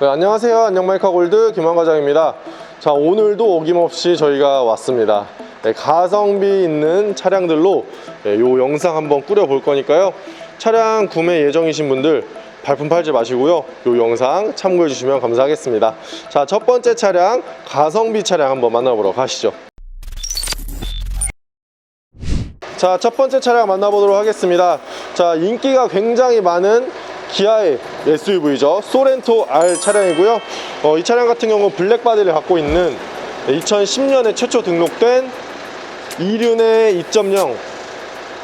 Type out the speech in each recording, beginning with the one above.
네, 안녕하세요. 안녕 마이카 골드 김한 과장입니다. 자, 오늘도 어김없이 저희가 왔습니다. 네, 가성비 있는 차량들로 네, 요 영상 한번 꾸려 볼 거니까요. 차량 구매 예정이신 분들 발품 팔지 마시고요. 요 영상 참고해 주시면 감사하겠습니다. 자, 첫 번째 차량 가성비 차량 한번 만나보러 가시죠. 자, 첫 번째 차량 만나보도록 하겠습니다. 자, 인기가 굉장히 많은 기아의 SUV죠. 소렌토 R 차량이고요. 어, 이 차량 같은 경우 블랙 바디를 갖고 있는 2010년에 최초 등록된 이륜의 2.0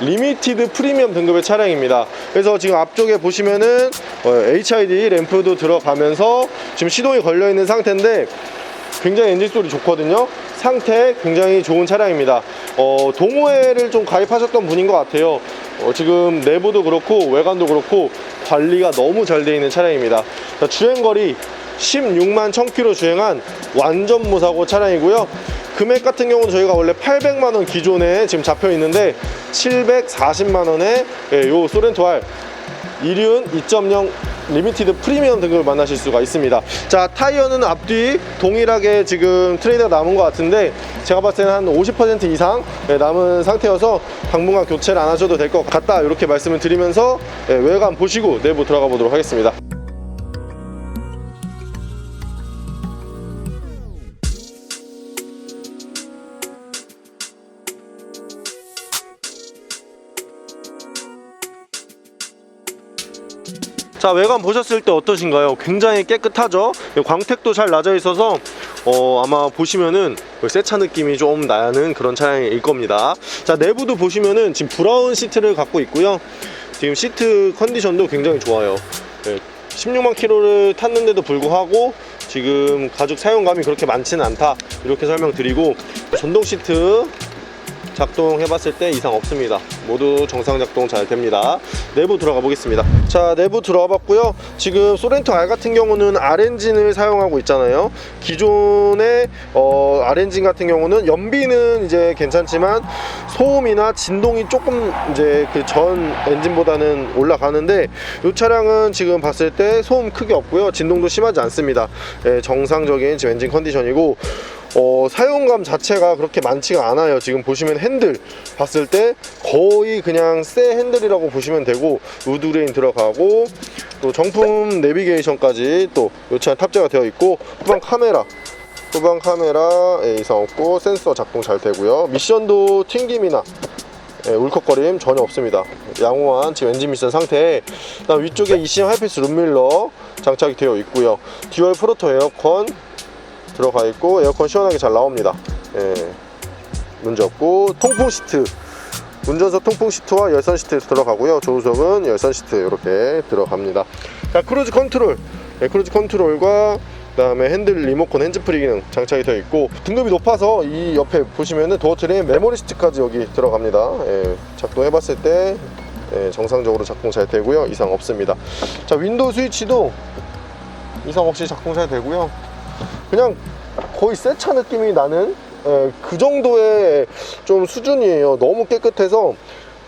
리미티드 프리미엄 등급의 차량입니다. 그래서 지금 앞쪽에 보시면은 어, HID 램프도 들어가면서 지금 시동이 걸려 있는 상태인데 굉장히 엔진 소리 좋거든요. 상태 굉장히 좋은 차량입니다. 어, 동호회를 좀 가입하셨던 분인 것 같아요. 어, 지금 내부도 그렇고 외관도 그렇고 관리가 너무 잘 되어 있는 차량입니다. 자, 주행거리 16만 1000km 주행한 완전 무사고 차량이고요. 금액 같은 경우는 저희가 원래 800만 원 기존에 지금 잡혀 있는데 740만 원에 예, 요 소렌토 R 이륜 2.0 리미티드 프리미엄 등급을 만나실 수가 있습니다. 자, 타이어는 앞뒤 동일하게 지금 트레이드가 남은 것 같은데 제가 봤을 때는 한 50% 이상 예, 남은 상태여서 당분간 교체를 안 하셔도 될 것 같다. 이렇게 말씀을 드리면서 예, 외관 보시고 내부 들어가 보도록 하겠습니다. 자 외관 보셨을 때 어떠신가요? 굉장히 깨끗하죠? 광택도 잘 나져 있어서 어, 아마 보시면은 새차 느낌이 좀 나는 그런 차량일 겁니다. 자 내부도 보시면은 지금 브라운 시트를 갖고 있고요. 지금 시트 컨디션도 굉장히 좋아요. 네, 16만 킬로를 탔는데도 불구하고 지금 가죽 사용감이 그렇게 많지는 않다 이렇게 설명드리고 전동 시트 작동해봤을 때 이상 없습니다. 모두 정상 작동 잘 됩니다. 내부 들어가 보겠습니다. 자, 내부 들어가 봤고요. 지금 소렌토 R 같은 경우는 R 엔진을 사용하고 있잖아요. 기존의 어, R 엔진 같은 경우는 연비는 이제 괜찮지만 소음이나 진동이 조금 이제 그 전 엔진보다는 올라가는데 이 차량은 지금 봤을 때 소음 크게 없고요. 진동도 심하지 않습니다. 예, 정상적인 지금 엔진 컨디션이고 어, 사용감 자체가 그렇게 많지가 않아요. 지금 보시면 핸들 봤을 때 거의 그냥 새 핸들이라고 보시면 되고 우드레인 들어가고 또 정품 내비게이션까지 또 요차에 탑재가 되어 있고 후방 카메라 후방 카메라 예, 이상 없고 센서 작동 잘 되고요. 미션도 튕김이나 예, 울컥거림 전혀 없습니다. 양호한 지금 엔진 미션 그다음 위쪽에 이심 하이패스 룸밀러 장착이 되어 있고요. 듀얼 프로토 에어컨 들어가 있고 에어컨 시원하게 잘 나옵니다. 예, 문제 없고 통풍 시트 운전석 통풍 시트와 열선 시트 들어가고요. 조수석은 열선 시트 이렇게 들어갑니다. 자 크루즈 컨트롤 예, 크루즈 컨트롤과 그 다음에 핸들 리모컨 핸즈프리 기능 장착이 되어 있고 등급이 높아서 이 옆에 보시면은 도어 트림 메모리 시트까지 여기 들어갑니다. 예, 작동해 봤을 때 예, 정상적으로 작동 잘 되고요. 이상 없습니다. 자 윈도우 스위치도 이상 없이 작동 잘 되고요. 그냥 거의 새차 느낌이 나는 예, 그 정도의 좀 수준이에요. 너무 깨끗해서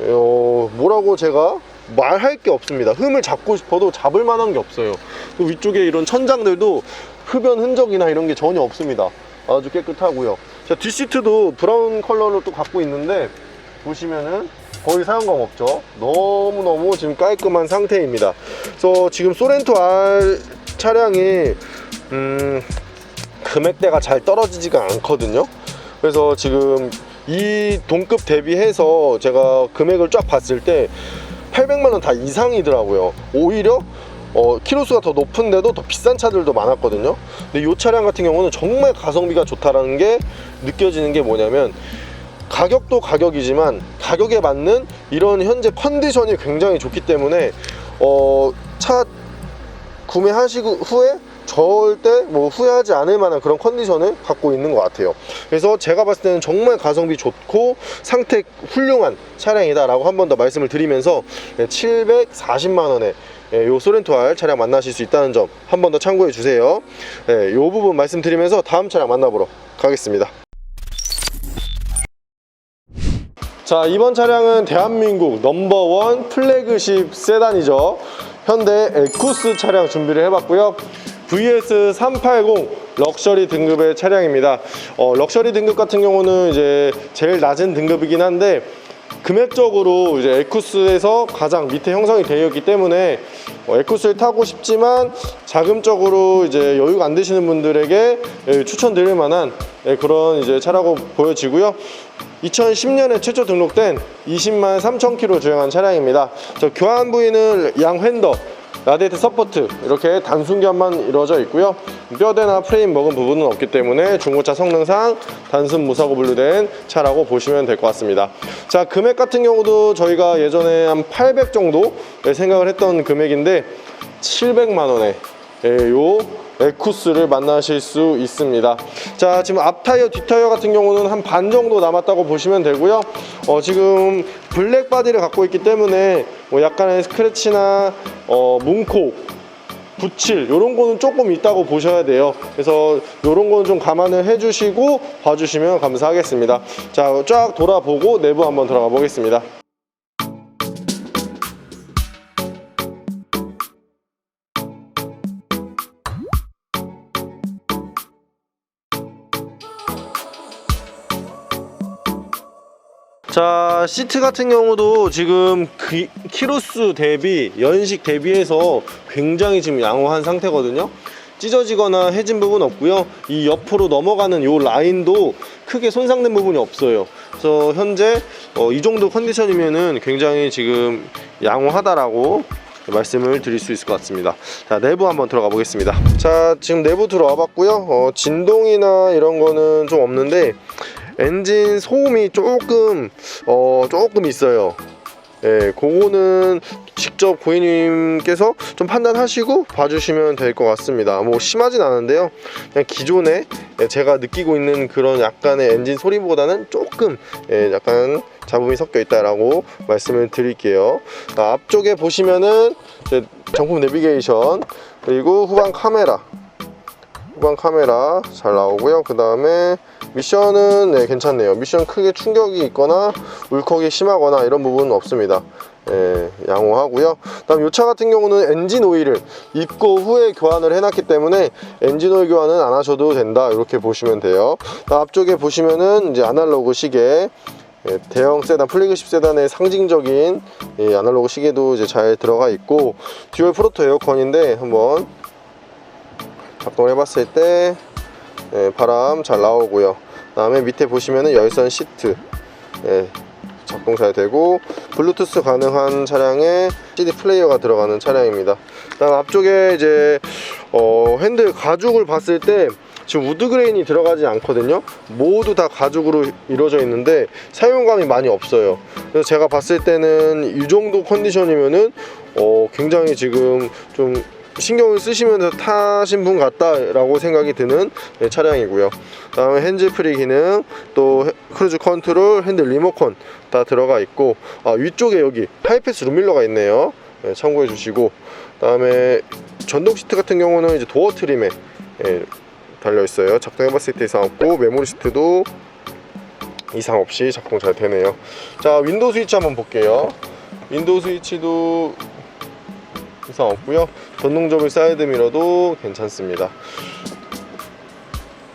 어, 뭐라고 제가 말할 게 없습니다. 흠을 잡고 싶어도 잡을 만한 게 없어요. 또 위쪽에 이런 천장들도 흡연 흔적이나 이런 게 전혀 없습니다. 아주 깨끗하고요. 자, 뒷시트도 브라운 컬러를 또 갖고 있는데 보시면은 거의 사용감 없죠. 너무너무 지금 깔끔한 상태입니다. 그래서 지금 소렌토 R 차량이 음, 금액대가 잘 떨어지지가 않거든요. 그래서 지금 이 동급 대비해서 제가 금액을 쫙 봤을 때 800만 원 다 이상이더라고요. 오히려 어, 키로수가 더 높은데도 더 비싼 차들도 많았거든요. 근데 이 차량 같은 경우는 정말 가성비가 좋다라는 게 느껴지는 게 뭐냐면 가격도 가격이지만 가격에 맞는 이런 현재 컨디션이 굉장히 좋기 때문에 어, 차 구매하시고 후에 절대 뭐 후회하지 않을 만한 그런 컨디션을 갖고 있는 것 같아요. 그래서 제가 봤을 때는 정말 가성비 좋고 상태 훌륭한 차량이다 라고 한 번 더 말씀을 드리면서 740만 원에 예, 요 소렌토 R 차량 만나실 수 있다는 점 한 번 더 참고해 주세요. 예, 요 부분 말씀드리면서 다음 차량 만나보러 가겠습니다. 자 이번 차량은 대한민국 넘버원 플래그십 세단이죠 현대 에쿠스 차량 준비를 해봤고요 VS 380 럭셔리 등급의 차량입니다. 어, 럭셔리 등급 같은 경우는 이제 제일 낮은 등급이긴 한데 금액적으로 이제 에쿠스에서 가장 밑에 형성이 되어 있기 때문에 어, 에쿠스를 타고 싶지만 자금적으로 이제 여유가 안 되시는 분들에게 예, 추천드릴 만한 예, 그런 이제 차라고 보여지고요. 2010년에 최초 등록된 20만 3천 킬로 주행한 차량입니다. 저 교환 부위는 양 휀더, 라디에이터 서포트 이렇게 단순 교환만 이루어져 있고요. 뼈대나 프레임 먹은 부분은 없기 때문에 중고차 성능상 단순 무사고 분류된 차라고 보시면 될 것 같습니다. 자 금액 같은 경우도 저희가 예전에 한 800 정도 생각을 했던 금액인데 700만 원에 예, 요 에쿠스를 만나실 수 있습니다. 자, 지금 앞 타이어, 뒷 타이어 같은 경우는 한 반 정도 남았다고 보시면 되고요. 어, 지금 블랙 바디를 갖고 있기 때문에 뭐 약간의 스크래치나 어, 문콕, 붙일 이런 거는 조금 있다고 보셔야 돼요. 그래서 이런 거는 좀 감안을 해주시고 봐주시면 감사하겠습니다. 자, 쫙 돌아보고 내부 한번 들어가 보겠습니다. 자 시트 같은 경우도 지금 그 키로수 대비 연식 대비해서 굉장히 지금 양호한 상태거든요. 찢어지거나 해진 부분 없고요. 이 옆으로 넘어가는 요 라인도 크게 손상된 부분이 없어요. 그래서 현재 어, 이 정도 컨디션이면은 굉장히 지금 양호하다라고 말씀을 드릴 수 있을 것 같습니다. 자 내부 한번 들어가 보겠습니다. 자 지금 내부 들어와 봤고요. 어, 진동이나 이런 거는 좀 없는데 엔진 소음이 조금 어 조금 있어요. 예, 그거는 직접 고객님께서 좀 판단하시고 봐주시면 될 것 같습니다. 뭐 심하진 않은데요. 그냥 기존에 예, 제가 느끼고 있는 그런 약간의 엔진 소리보다는 조금 예, 약간 잡음이 섞여 있다라고 말씀을 드릴게요. 아, 앞쪽에 보시면은 정품 내비게이션 그리고 후방 카메라 후방 카메라 잘 나오고요. 그 다음에 미션은 네, 괜찮네요. 미션 크게 충격이 있거나 울컥이 심하거나 이런 부분은 없습니다. 예, 양호하고요. 그다음 이 차 같은 경우는 엔진 오일을 입고 후에 교환을 해놨기 때문에 엔진 오일 교환은 안 하셔도 된다. 이렇게 보시면 돼요. 앞쪽에 보시면은 이제 아날로그 시계. 예, 대형 세단, 플래그십 세단의 상징적인 이 아날로그 시계도 이제 잘 들어가 있고 듀얼 프로토 에어컨인데 한번 작동을 해봤을 때 예, 바람 잘 나오고요. 다음에 밑에 보시면은 열선 시트 예, 작동 잘 되고 블루투스 가능한 차량에 CD 플레이어가 들어가는 차량입니다. 다음 앞쪽에 이제 어, 핸들 가죽을 봤을 때 지금 우드 그레인이 들어가지 않거든요. 모두 다 가죽으로 이루어져 있는데 사용감이 많이 없어요. 그래서 제가 봤을 때는 이 정도 컨디션이면은 어, 굉장히 지금 좀 신경을 쓰시면서 타신 분 같다라고 생각이 드는 네, 차량이고요. 다음에 핸즈프리 기능, 또 헤- 크루즈 컨트롤, 핸들 리모컨 다 들어가 있고 아, 위쪽에 여기 하이패스 룸밀러가 있네요. 네, 참고해 주시고 다음에 전동 시트 같은 경우는 이제 도어 트림에 예, 달려 있어요. 작동해봤을 때 이상 없고 메모리 시트도 이상 없이 작동 잘 되네요. 자 윈도우 스위치 한번 볼게요. 윈도우 스위치도 이상 없고요. 전동접을 사이드 미러도 괜찮습니다.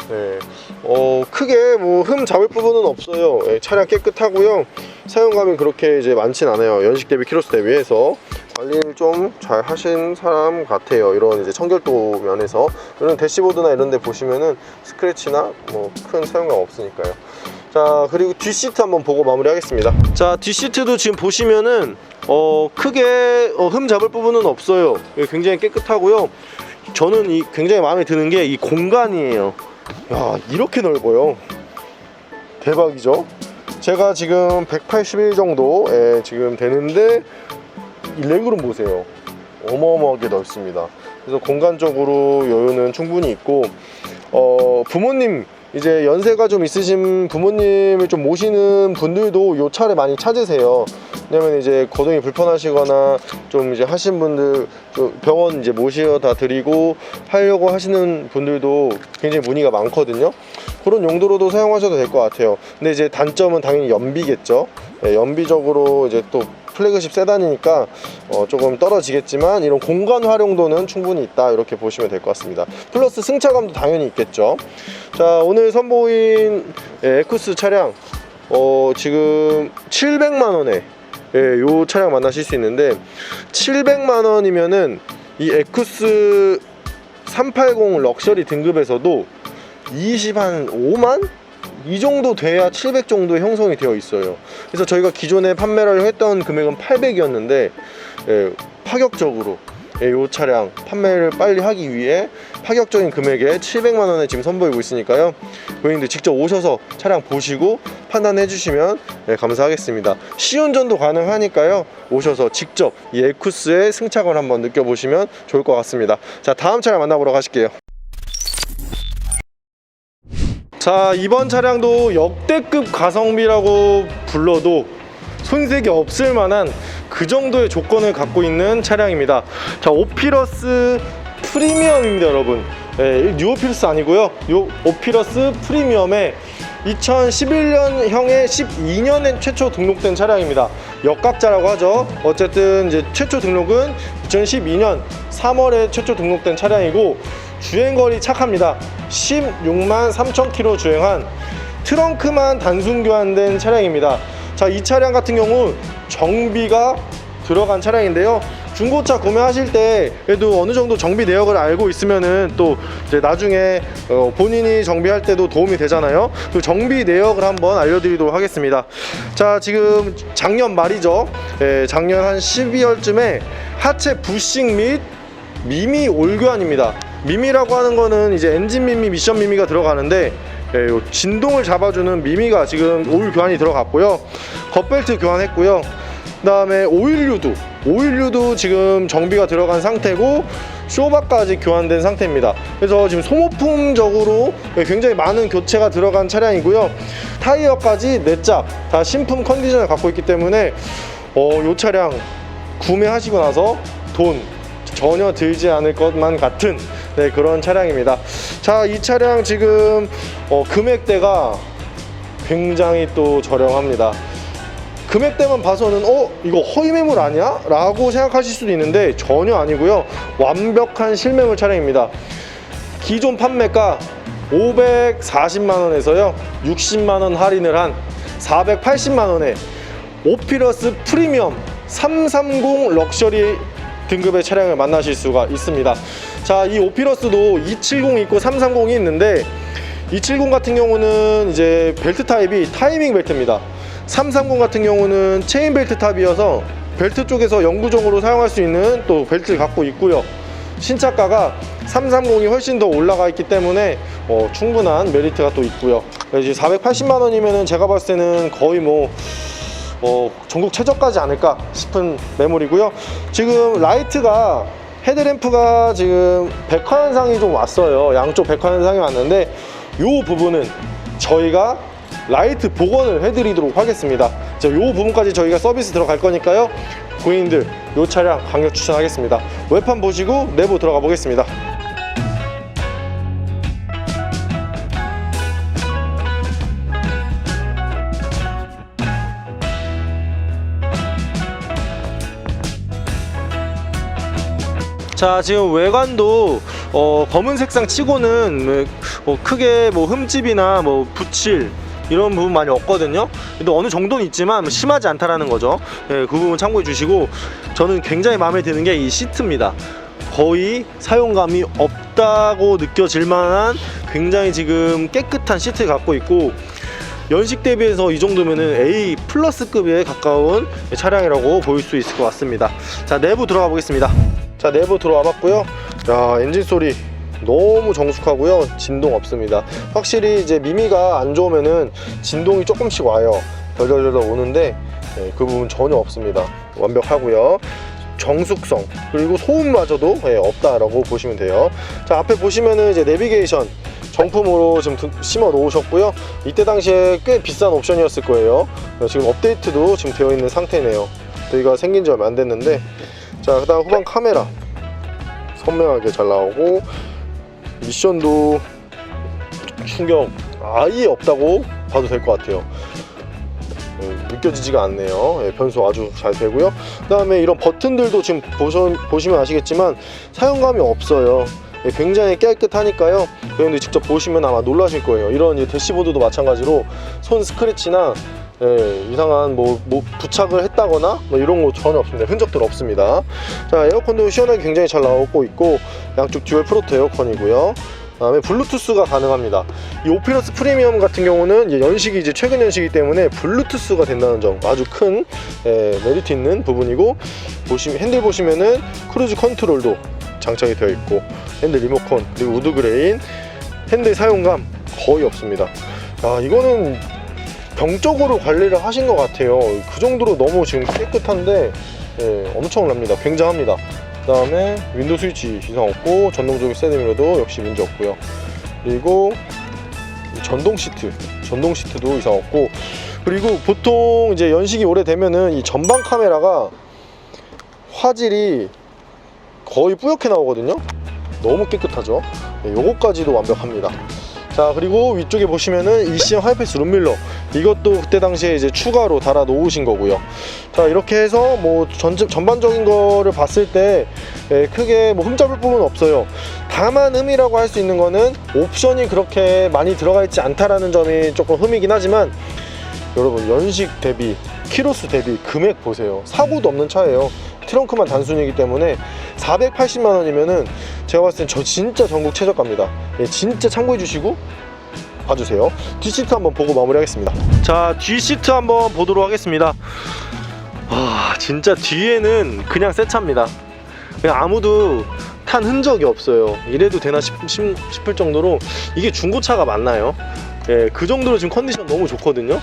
네, 어 크게 뭐 흠 잡을 부분은 없어요. 예, 차량 깨끗하고요. 사용감이 그렇게 이제 많진 않아요. 연식 대비 키로수 대비해서 관리를 좀 잘 하신 사람 같아요. 이런 이제 청결도 면에서 이런 대시보드나 이런 데 보시면은 스크래치나 뭐 큰 사용감 없으니까요. 자 그리고 뒷시트 한번 보고 마무리하겠습니다. 자 뒷시트도 지금 보시면은 어 크게 어, 흠 잡을 부분은 없어요. 예, 굉장히 깨끗하고요. 저는 이 굉장히 마음에 드는 게 이 공간이에요. 야 이렇게 넓어요. 대박이죠. 제가 지금 181 정도 예, 지금 되는데 이 레그룸 보세요. 어마어마하게 넓습니다. 그래서 공간적으로 여유는 충분히 있고 어, 부모님 이제 연세가 좀 있으신 부모님을 좀 모시는 분들도 요 차를 많이 찾으세요. 왜냐면 이제 거동이 불편하시거나 좀 이제 하신 분들 좀 병원 이제 모셔다 드리고 하려고 하시는 분들도 굉장히 문의가 많거든요. 그런 용도로도 사용하셔도 될 것 같아요. 근데 이제 단점은 당연히 연비겠죠. 네, 연비적으로 이제 또 플래그십 세단이니까 어, 조금 떨어지겠지만 이런 공간 활용도는 충분히 있다 이렇게 보시면 될 것 같습니다. 플러스 승차감도 당연히 있겠죠. 자 오늘 선보인 예, 에쿠스 차량 어, 지금 700만 원에 예, 요 차량 만나실 수 있는데 700만 원이면은 이 에쿠스 380 럭셔리 등급에서도 20 한 5만 이 정도 돼야 700 정도 형성이 되어 있어요. 그래서 저희가 기존에 판매를 했던 금액은 800이었는데 예, 파격적으로 예, 이 차량 판매를 빨리 하기 위해 파격적인 금액에 700만 원에 지금 선보이고 있으니까요. 고객님들 직접 오셔서 차량 보시고 판단해 주시면 예, 감사하겠습니다. 시운전도 가능하니까요. 오셔서 직접 이 에쿠스의 승차감을 한번 느껴보시면 좋을 것 같습니다. 자, 다음 차량 만나보러 가실게요. 자 이번 차량도 역대급 가성비라고 불러도 손색이 없을 만한 그 정도의 조건을 갖고 있는 차량입니다. 자 오피러스 프리미엄입니다 여러분. 예, 뉴오피러스 아니고요. 요 오피러스 프리미엄의 2011년형의 12년에 최초 등록된 차량입니다. 역갑자라고 하죠. 어쨌든 이제 최초 등록은 2012년 3월에 최초 등록된 차량이고 주행거리 착합니다 16만 3천 킬로 주행한 트렁크만 단순 교환된 차량입니다 자 이 차량 같은 경우 정비가 들어간 차량인데요 중고차 구매하실 때 그래도 어느 정도 정비 내역을 알고 있으면은 또 나중에 어, 본인이 정비할 때도 도움이 되잖아요. 그 정비 내역을 한번 알려드리도록 하겠습니다. 자 지금 작년 말이죠. 예, 작년 한 12월쯤에 하체 부싱 및 미미 올교환입니다. 미미라고 하는 거는 이제 엔진 미미, 미션 미미가 들어가는데 예, 요 진동을 잡아주는 미미가 지금 오일 교환이 들어갔고요. 겉벨트 교환했고요. 그다음에 오일류도 오일류도 지금 정비가 들어간 상태고 쇼바까지 교환된 상태입니다. 그래서 지금 소모품적으로 굉장히 많은 교체가 들어간 차량이고요. 타이어까지 네짝 다 신품 컨디션을 갖고 있기 때문에 어, 이 차량 구매하시고 나서 돈 전혀 들지 않을 것만 같은 네, 그런 차량입니다. 자, 이 차량 지금 어, 금액대가 굉장히 또 저렴합니다. 금액대만 봐서는 어 이거 허위 매물 아니야? 라고 생각하실 수도 있는데 전혀 아니고요 완벽한 실매물 차량입니다 기존 판매가 540만 원에서요 60만 원 할인을 한 480만 원에 오피러스 프리미엄 330 럭셔리 등급의 차량을 만나실 수가 있습니다 자 이 오피러스도 270이 있고 330이 있는데 270 같은 경우는 이제 벨트 타입이 타이밍 벨트입니다 330 같은 경우는 체인 벨트 탑이어서 벨트 쪽에서 영구적으로 사용할 수 있는 또 벨트를 갖고 있고요. 신차가가 330이 훨씬 더 올라가 있기 때문에 어, 충분한 메리트가 또 있고요. 이제 480만 원이면은 제가 봤을 때는 거의 뭐 어, 전국 최저까지 않을까 싶은 매물이고요. 지금 라이트가 헤드램프가 지금 백화 현상이 좀 왔어요. 양쪽 백화 현상이 왔는데 이 부분은 저희가 라이트 복원을 해드리도록 하겠습니다. 자, 요 부분까지 저희가 서비스 들어갈 거니까요. 고객님들 요 차량 강력 추천하겠습니다. 웹판 보시고 내부 들어가 보겠습니다. 자 지금 외관도 어, 검은 색상 치고는 뭐 크게 뭐 흠집이나 뭐 붙일 이런 부분 많이 없거든요. 근데 어느 정도는 있지만 뭐 심하지 않다라는 거죠. 예, 그 부분 참고해 주시고 저는 굉장히 마음에 드는 게 이 시트입니다. 거의 사용감이 없다고 느껴질 만한 굉장히 지금 깨끗한 시트 갖고 있고 연식 대비해서 이 정도면은 A 플러스급에 가까운 차량이라고 보일 수 있을 것 같습니다. 자 내부 들어가 보겠습니다. 자 내부 들어와 봤고요. 야 엔진 소리 너무 정숙하고요. 진동 없습니다. 확실히 이제 미미가 안 좋으면은 진동이 조금씩 와요. 덜덜덜 오는데 네, 그 부분 전혀 없습니다. 완벽하고요. 정숙성 그리고 소음마저도 네, 없다라고 보시면 돼요. 자 앞에 보시면은 이제 내비게이션 정품으로 지금 두- 심어 놓으셨고요. 이때 당시에 꽤 비싼 옵션이었을 거예요. 네, 지금 업데이트도 지금 되어 있는 상태네요 저희가 생긴 지 얼마 안 됐는데 자 그다음 후방 카메라 선명하게 잘 나오고 미션도 충격 아예 없다고 봐도 될 것 같아요 예, 느껴지지가 않네요. 예, 변속 아주 잘 되고요. 그 다음에 이런 버튼들도 지금 보셔, 보시면 아시겠지만 사용감이 없어요. 예, 굉장히 깨끗하니까요. 여러분들 직접 보시면 아마 놀라실 거예요. 이런 이 대시보드도 마찬가지로 손 스크래치나 예, 이상한 뭐, 뭐 부착을 했다거나 뭐 이런 거 전혀 없습니다. 흔적들 없습니다. 자 에어컨도 시원하게 굉장히 잘 나오고 있고 양쪽 듀얼 프로토 에어컨이고요. 그다음에 블루투스가 가능합니다. 이 오피러스 프리미엄 같은 경우는 이제 연식이 이제 최근 연식이기 때문에 블루투스가 된다는 점 아주 큰 예, 메리트 있는 부분이고 보시면 핸들 보시면은 크루즈 컨트롤도 장착이 되어 있고 핸들 리모컨 그리고 우드 그레인 핸들 사용감 거의 없습니다. 아 이거는 병적으로 관리를 하신 것 같아요. 그 정도로 너무 지금 깨끗한데 예, 엄청납니다. 굉장합니다. 그 다음에 윈도우 스위치 이상 없고 전동적인 세대미러도 역시 문제 없고요. 그리고 이 전동 시트, 전동 시트도 이상 없고 그리고 보통 이제 연식이 오래되면은 이 전방 카메라가 화질이 거의 뿌옇게 나오거든요. 너무 깨끗하죠. 네, 요거까지도 완벽합니다. 자 그리고 위쪽에 보시면은 ECM 하이패스 룸밀러. 이것도 그때 당시에 이제 추가로 달아 놓으신 거고요. 자 이렇게 해서 뭐 전, 전반적인 거를 봤을 때 예, 크게 뭐 흠잡을 부분은 없어요. 다만 흠이라고 할 수 있는 거는 옵션이 그렇게 많이 들어가 있지 않다라는 점이 조금 흠이긴 하지만 여러분 연식 대비 키로수 대비 금액 보세요. 사고도 없는 차예요 트렁크만 단순이기 때문에 480만 원이면은 제가 봤을 땐 저 진짜 전국 최저가입니다. 예, 진짜 참고해 주시고 봐주세요. 뒷시트 한번 보고 마무리하겠습니다. 자, 뒷시트 한번 보도록 하겠습니다. 와, 진짜 뒤에는 그냥 새 차입니다. 그냥 아무도 탄 흔적이 없어요. 이래도 되나 싶, 싶, 싶을 정도로 이게 중고차가 맞나요? 예, 그 정도로 지금 컨디션 너무 좋거든요.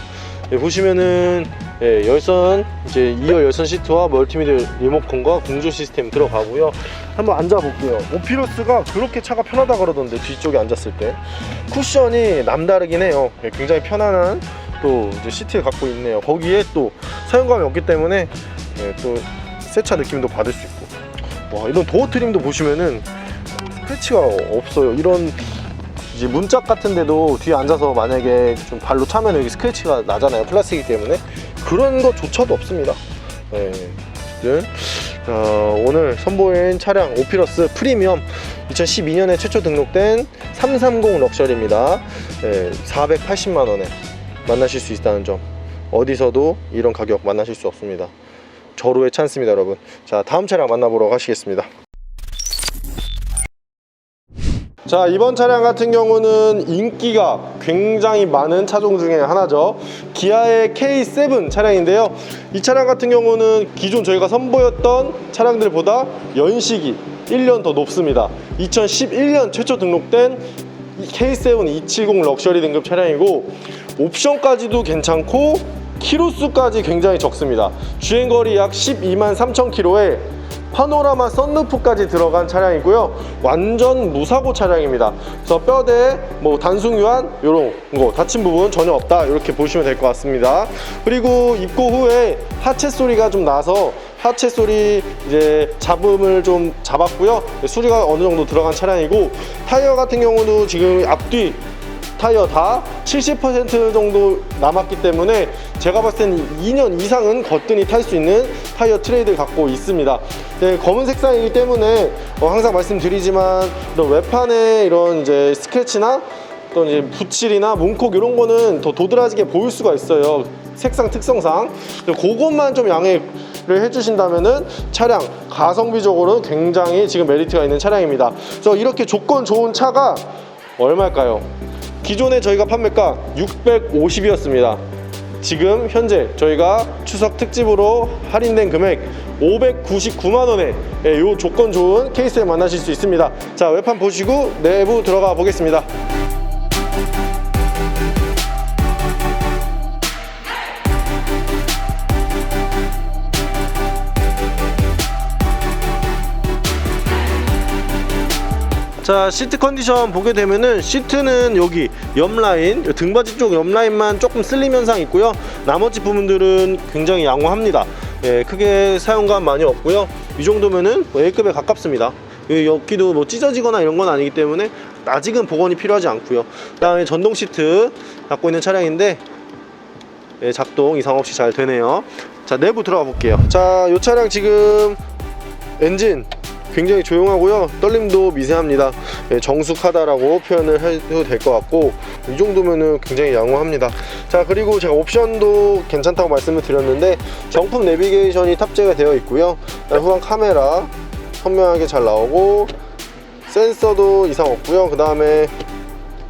예, 보시면은 예, 열선 이제 2열 열선 시트와 멀티미디어 리모컨과 공조 시스템 들어가고요. 한번 앉아 볼게요. 오피러스가 그렇게 차가 편하다 그러던데 뒤쪽에 앉았을 때 쿠션이 남다르긴 해요. 예, 굉장히 편안한 또 이제 시트를 갖고 있네요. 거기에 또 사용감이 없기 때문에 예, 또새차 느낌도 받을 수 있고 와 이런 도어 트림도 보시면은 스크래치가 없어요. 이런 이제 문짝 같은 데도 뒤에 앉아서 만약에 좀 발로 차면 여기 스크래치가 나잖아요 플라스틱이기 때문에. 그런 것조차도 없습니다. 네. 어, 오늘 선보인 차량 오피러스 프리미엄 2012년에 최초 등록된 330 럭셔리입니다. 네, 480만원에 만나실 수 있다는 점. 어디서도 이런 가격 만나실 수 없습니다. 절호의 찬스입니다 여러분. 자 다음 차량 만나보러 가시겠습니다 자 이번 차량 같은 경우는 인기가 굉장히 많은 차종 중에 하나죠. 기아의 K7 차량인데요. 이 차량 같은 경우는 기존 저희가 선보였던 차량들보다 연식이 1년 더 높습니다. 2011년 최초 등록된 K7 270 럭셔리 등급 차량이고 옵션까지도 괜찮고 키로수까지 굉장히 적습니다. 주행거리 약 12만 3천 킬로에 파노라마 썬루프까지 들어간 차량이고요. 완전 무사고 차량입니다. 그래서 뼈대, 뭐 단순 교환 이런 거 다친 부분 전혀 없다 이렇게 보시면 될 것 같습니다. 그리고 입고 후에 하체 소리가 좀 나서 하체 소리 이제 잡음을 좀 잡았고요. 수리가 어느 정도 들어간 차량이고 타이어 같은 경우도 지금 앞뒤 타이어 다 70% 정도 남았기 때문에 제가 봤을 때는 2년 이상은 거뜬히 탈 수 있는 타이어 트레이드를 갖고 있습니다. 네, 검은 색상이기 때문에 어, 항상 말씀드리지만 이런 외판에 이런 이제 스크래치나 또 이제 붓칠이나 문콕 이런 거는 더 도드라지게 보일 수가 있어요. 색상 특성상. 그것만 좀 양해를 해주신다면은 차량 가성비적으로는 굉장히 지금 메리트가 있는 차량입니다. 그래서 이렇게 조건 좋은 차가 얼마일까요? 기존에 저희가 판매가 650이었습니다. 지금 현재 저희가 추석 특집으로 할인된 금액 599만 원에 예, 요 조건 좋은 케이스를 만나실 수 있습니다. 자 외판 보시고 내부 들어가 보겠습니다. 자 시트 컨디션 보게 되면은 시트는 여기 옆라인 등받이 쪽 옆라인만 조금 쓸림 현상 있고요. 나머지 부분들은 굉장히 양호합니다. 예, 크게 사용감 많이 없고요. 이 정도면은 뭐 A급에 가깝습니다. 이 여기도 뭐 찢어지거나 이런 건 아니기 때문에 아직은 복원이 필요하지 않고요. 그 다음에 전동 시트 갖고 있는 차량인데 예, 작동 이상 없이 잘 되네요. 자 내부 들어가 볼게요. 자이 차량 지금 엔진 굉장히 조용하고요. 떨림도 미세합니다. 예, 정숙하다라고 표현을 해도 될 것 같고 이 정도면은 굉장히 양호합니다. 자 그리고 제가 옵션도 괜찮다고 말씀을 드렸는데 정품 내비게이션이 탑재가 되어 있고요. 후방 카메라 선명하게 잘 나오고 센서도 이상 없고요. 그 다음에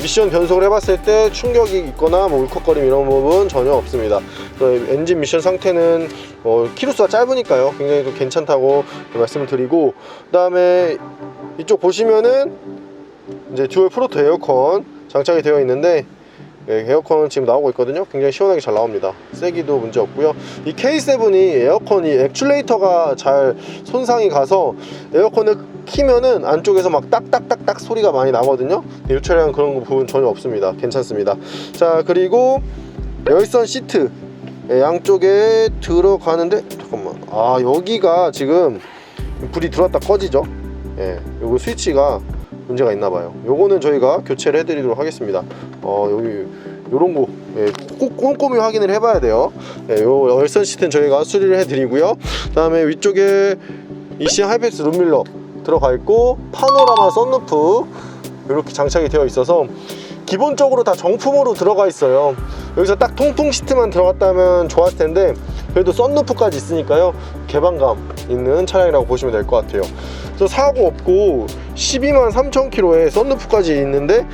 미션 변속을 해봤을 때 충격이 있거나 뭐 울컥거림 이런 부분 전혀 없습니다. 그 엔진 미션 상태는 어, 키로수가 짧으니까요. 굉장히 또 괜찮다고 말씀을 드리고 그 다음에 이쪽 보시면은 이제 듀얼 프로토 에어컨 장착이 되어 있는데 네, 에어컨 지금 나오고 있거든요. 굉장히 시원하게 잘 나옵니다. 세기도 문제 없고요. 이 K7이 에어컨이 액츄레이터가 잘 손상이 가서 에어컨을 키면은 안쪽에서 막 딱딱딱딱 소리가 많이 나거든요. 이 차량은 그런 거 부분 전혀 없습니다. 괜찮습니다. 자 그리고 열선 시트 예, 양쪽에 들어가는데 잠깐만 아 여기가 지금 불이 들어왔다 꺼지죠. 예, 요거 스위치가 문제가 있나 봐요. 요거는 저희가 교체를 해드리도록 하겠습니다. 어 여기 요런 거 예, 꼭 꼼꼼히 확인을 해봐야 돼요. 예, 요 열선 시트는 저희가 수리를 해드리고요. 그 다음에 위쪽에 이시 하이패스 룸밀러 들어가 있고 파노라마 썬루프 이렇게 장착이 되어 있어서 기본적으로 다 정품으로 들어가 있어요. 여기서 딱 통풍 시트만 들어갔다면 좋았을 텐데 그래도 썬루프까지 있으니까요 개방감 있는 차량이라고 보시면 될 것 같아요. 사고 없고 12만 3천 킬로에 썬루프까지 있는데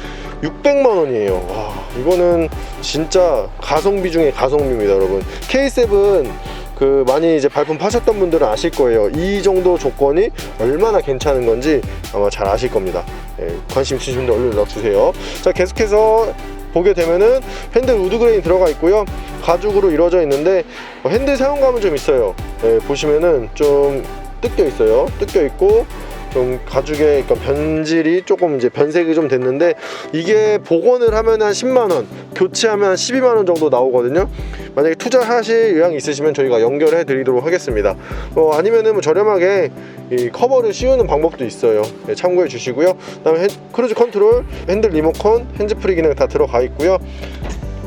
600만 원이에요. 와 이거는 진짜 가성비 중에 가성비입니다, 여러분. K7 그 많이 이제 발품 파셨던 분들은 아실 거예요. 이 정도 조건이 얼마나 괜찮은 건지 아마 잘 아실 겁니다. 예, 관심 있으신 분들 얼른 연락 주세요. 자 계속해서 보게 되면은 핸들 우드 그레인 들어가 있고요. 가죽으로 이루어져 있는데 어, 핸들 사용감은 좀 있어요. 예, 보시면은 좀 뜯겨 있어요. 뜯겨 있고 좀 가죽의 그러니까 변질이 조금 이제 변색이 좀 됐는데 이게 복원을 하면 한 10만 원, 교체하면 한 12만 원 정도 나오거든요. 만약에 투자하실 의향이 있으시면 저희가 연결해 드리도록 하겠습니다. 어, 아니면은 뭐 저렴하게 이 커버를 씌우는 방법도 있어요. 네, 참고해 주시고요. 그다음에 핸- 크루즈 컨트롤, 핸들 리모컨, 핸즈프리 기능 다 들어가 있고요.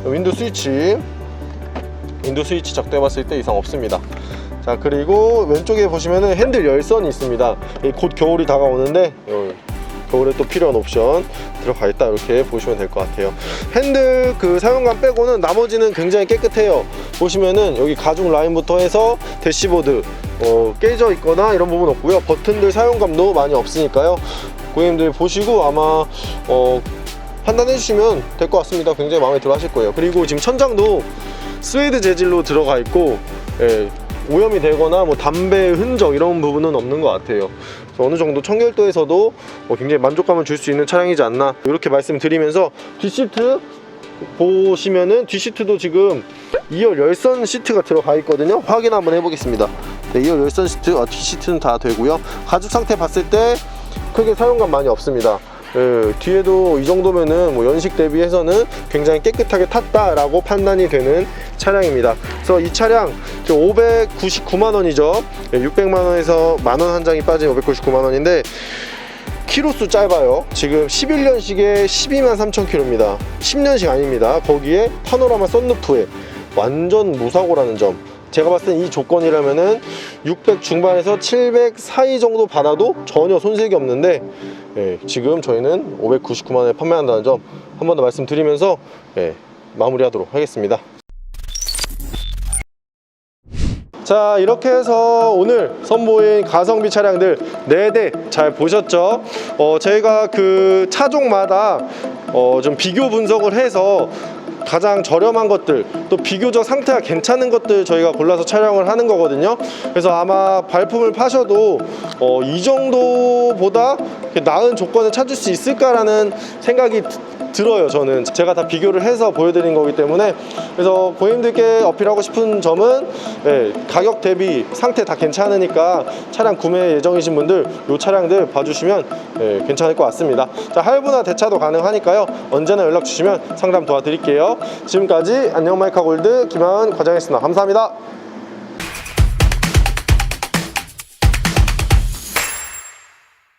윈도우 스위치, 윈도우 스위치 작동해 봤을 때 이상 없습니다. 자 그리고 왼쪽에 보시면은 핸들 열선이 있습니다. 이곧 겨울이 다가오는데 어, 겨울에 또 필요한 옵션 들어가 있다 이렇게 보시면 될 것 같아요. 핸들 그 사용감 빼고는 나머지는 굉장히 깨끗해요. 보시면은 여기 가죽 라인부터 해서 대시보드 어, 깨져 있거나 이런 부분 없고요. 버튼들 사용감도 많이 없으니까요. 고객님들 보시고 아마 어, 판단해 주시면 될 것 같습니다. 굉장히 마음에 들어 하실 거예요. 그리고 지금 천장도 스웨이드 재질로 들어가 있고 예, 오염이 되거나 뭐 담배 흔적 이런 부분은 없는 것 같아요. 어느 정도 청결도에서도 어, 굉장히 만족감을 줄 수 있는 차량이지 않나 이렇게 말씀드리면서 뒷시트 보시면은 뒷시트도 지금 2열 열선 시트가 들어가 있거든요. 확인 한번 해보겠습니다. 네, 2열 열선 시트, 아, 뒷시트는 다 되고요. 가죽 상태 봤을 때 크게 사용감 많이 없습니다. 예, 뒤에도 이 정도면은 뭐 연식 대비해서는 굉장히 깨끗하게 탔다라고 판단이 되는 차량입니다. 그래서 이 차량 599만 원이죠. 600만 원에서 만 원 한 장이 빠진 599만 원인데 키로수 짧아요. 지금 11년식에 12만 3천 킬로입니다. 10년식 아닙니다. 거기에 파노라마 썬루프에 완전 무사고라는 점. 제가 봤을 땐 이 조건이라면은 600 중반에서 700 사이 정도 받아도 전혀 손색이 없는데 예, 지금 저희는 599만 원에 판매한다는 점 한 번 더 말씀드리면서 예, 마무리하도록 하겠습니다. 자 이렇게 해서 오늘 선보인 가성비 차량들 4대 잘 보셨죠 어, 저희가 그 차종마다 어, 좀 비교 분석을 해서 가장 저렴한 것들 또 비교적 상태가 괜찮은 것들 저희가 골라서 촬영을 하는 거거든요. 그래서 아마 발품을 파셔도 어, 이 정도보다 나은 조건을 찾을 수 있을까라는 생각이 드- 들어요 저는. 제가 다 비교를 해서 보여드린 거기 때문에. 그래서 고객님들께 어필하고 싶은 점은 예, 가격 대비 상태 다 괜찮으니까 차량 구매 예정이신 분들 이 차량들 봐주시면 예, 괜찮을 것 같습니다. 자 할부나 대차도 가능하니까요. 언제나 연락 주시면 상담 도와드릴게요. 지금까지 안녕 마이카 골드 김하은 과장이었습니다. 감사합니다